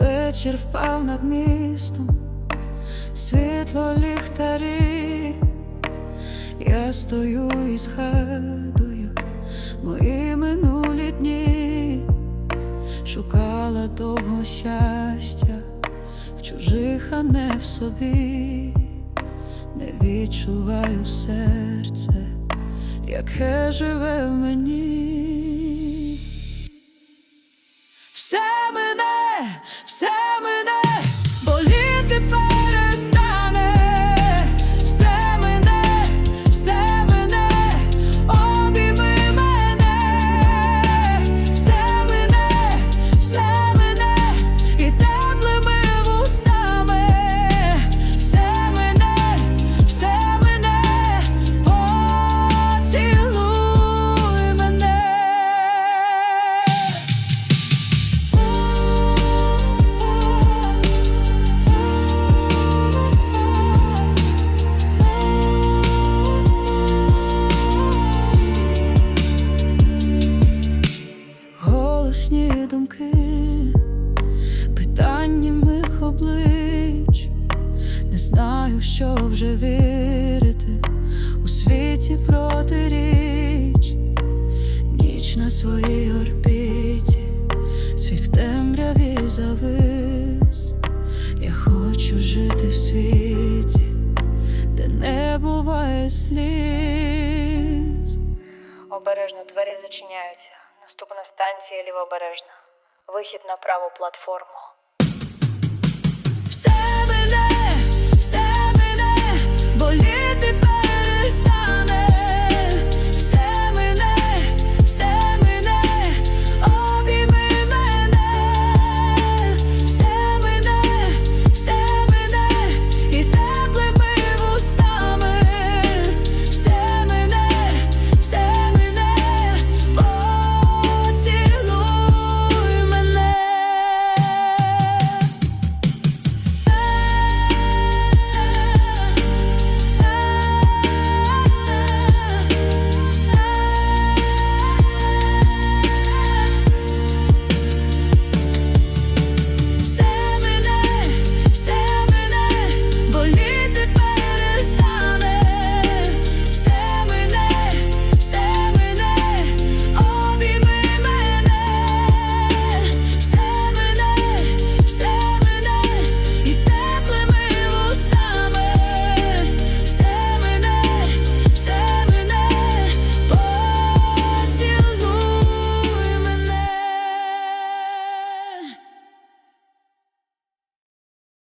Вечір впав над містом, світло ліхтарі, я стою і згадую мої минулі дні, шукала довго щастя чужих, а не в собі, не відчуваю серце, яке живе в мені. Все мене, все мене, Голосні думки, питання мих облич, не знаю, що вже вірити у світі протиріч, ніч на своїй орбіті, світ в темряві завис. Я хочу жити в світі, де не буває сліз. Обережно двері зачиняються. Наступна станція лівобережна. Вихід на праву платформу.